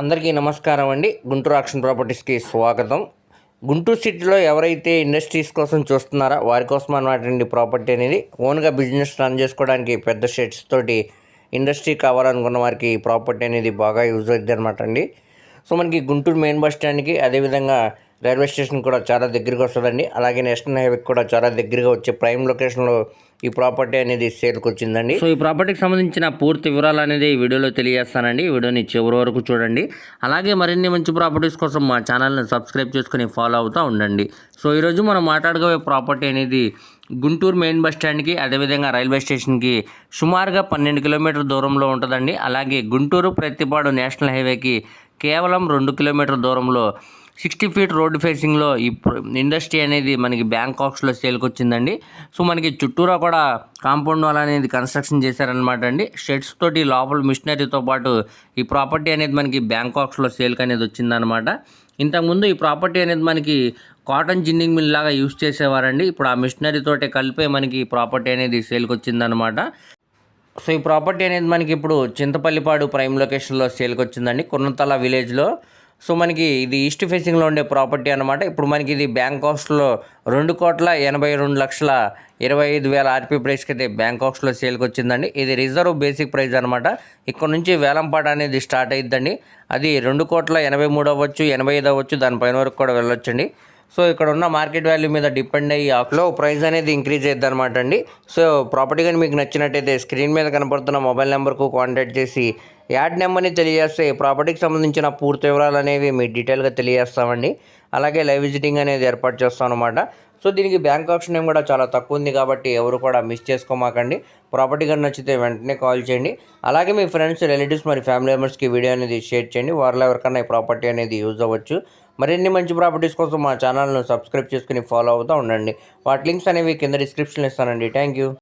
అందరికీ నమస్కారం అండి. గుంటూరు ఆక్షన్ ప్రాపర్టీస్కి స్వాగతం. గుంటూరు సిటీలో ఎవరైతే ఇండస్ట్రీస్ కోసం చూస్తున్నారో వారి కోసం అండి ప్రాపర్టీ అనేది ఓన్గా బిజినెస్ రన్ చేసుకోవడానికి పెద్ద షెడ్స్ తోటి ఇండస్ట్రీ కావాలనుకున్న వారికి ఈ ప్రాపర్టీ అనేది బాగా యూజ్ అవుతుంది అనమాట అండి. సో మనకి గుంటూరు మెయిన్ బస్ స్టాండ్కి అదేవిధంగా రైల్వే స్టేషన్ కూడా చాలా దగ్గరికి వస్తుందండి. అలాగే నేషనల్ హైవేకి కూడా చాలా దగ్గరగా వచ్చే ప్రైమ్ లొకేషన్లో ఈ ప్రాపర్టీ అనేది సేల్కి వచ్చిందండి సో ఈ ప్రాపర్టీకి సంబంధించిన పూర్తి వివరాలు అనేది ఈ వీడియోలో తెలియజేస్తానండి. ఈ వీడియోని చివరి వరకు చూడండి. అలాగే మరిన్ని మంచి ప్రాపర్టీస్ కోసం మా ఛానల్ని సబ్స్క్రైబ్ చేసుకుని ఫాలో అవుతూ ఉండండి. సో ఈరోజు మనం మాట్లాడుకోవే ప్రాపర్టీ అనేది గుంటూరు మెయిన్ బస్ స్టాండ్కి అదేవిధంగా రైల్వే స్టేషన్కి సుమారుగా పన్నెండు కిలోమీటర్ దూరంలో ఉంటుందండి. అలాగే గుంటూరు ప్రతిపాడు నేషనల్ హైవేకి కేవలం రెండు కిలోమీటర్ దూరంలో సిక్స్టీ ఫీట్ రోడ్డు ఫేసింగ్లో ఈ ఇండస్ట్రీ అనేది మనకి బ్యాంకాక్స్లో సేల్కి వచ్చిందండి సో మనకి చుట్టూరా కూడా కాంపౌండ్ వాల్ అనేది కన్స్ట్రక్షన్ చేశారనమాట అండి. షెడ్స్ తోటి లోపల మిషనరీతో పాటు ఈ ప్రాపర్టీ అనేది మనకి బ్యాంకాక్స్లో సేల్కి అనేది వచ్చిందనమాట ఇంతకుముందు ఈ ప్రాపర్టీ అనేది మనకి కాటన్ జిన్నింగ్ మిల్ లాగా యూస్ చేసేవారండి. ఇప్పుడు ఆ మిషనరీతోటే కలిపే మనకి ఈ ప్రాపర్టీ అనేది సేల్కి వచ్చిందనమాట సో ఈ ప్రాపర్టీ అనేది మనకి ఇప్పుడు చింతపల్లిపాడు ప్రైమ్ లొకేషన్లో సేల్కి వచ్చిందండి కొన్నతల విలేజ్లో. సో మనకి ఇది ఈస్ట్ ఫేసింగ్లో ఉండే ప్రాపర్టీ అనమాట ఇప్పుడు మనకి ఇది బ్యాంకాక్స్లో రెండు కోట్ల ఎనభై రెండు లక్షల ఇరవై ఐదు వేల ఆర్పీ ప్రైస్కి అయితే బ్యాంకాక్స్లో సేల్కి వచ్చిందండి. ఇది రిజర్వ్ బేసిక్ ప్రైస్ అనమాట ఇక్కడ నుంచి వేలంపాట అనేది స్టార్ట్ అయ్యిద్దండి అది రెండు కోట్ల ఎనభై మూడు అవ్వచ్చు ఎనభై ఐదు అవ్వచ్చు దానిపైన వరకు కూడా వెళ్ళొచ్చండి. సో ఇక్కడ ఉన్న మార్కెట్ వాల్యూ మీద డిపెండ్ అయ్యి ఆఫ్లో ప్రైస్ అనేది ఇంక్రీజ్ అయ్యిద్ది అనమాట అండి. సో ప్రాపర్టీ కానీ మీకు నచ్చినట్టయితే స్క్రీన్ మీద కనపడుతున్న మొబైల్ నెంబర్కు కాంటాక్ట్ చేసి యాడ్ నెంబర్ని తెలియజేస్తే ప్రాపర్టీకి సంబంధించిన పూర్తి వివరాలు అనేవి మీ డీటెయిల్గా తెలియజేస్తామండి. అలాగే లైవ్ విజిటింగ్ అనేది ఏర్పాటు చేస్తాం అనమాట సో దీనికి బ్యాంక్ ఆప్షన్ ఏం కూడా చాలా తక్కువ ఉంది కాబట్టి ఎవరు కూడా మిస్ చేసుకోమాకండి. ప్రాపర్టీ కానీ నచ్చితే వెంటనే కాల్ చేయండి. అలాగే మీ ఫ్రెండ్స్ రిలేటివ్స్ మరి ఫ్యామిలీ మెంబర్స్కి వీడియో అనేది షేర్ చేయండి. వారిలో ఎవరికైనా ఈ ప్రాపర్టీ అనేది యూజ్ అవ్వచ్చు. మరిన్ని మంచి ప్రాపర్టీస్ కోసం మా ఛానల్ను సబ్స్క్రైబ్ చేసుకుని ఫాలో అవుతూ ఉండండి. వాటి లింక్స్ అనేవి కింద డిస్క్రిప్షన్లో ఇస్తానండి. Thank you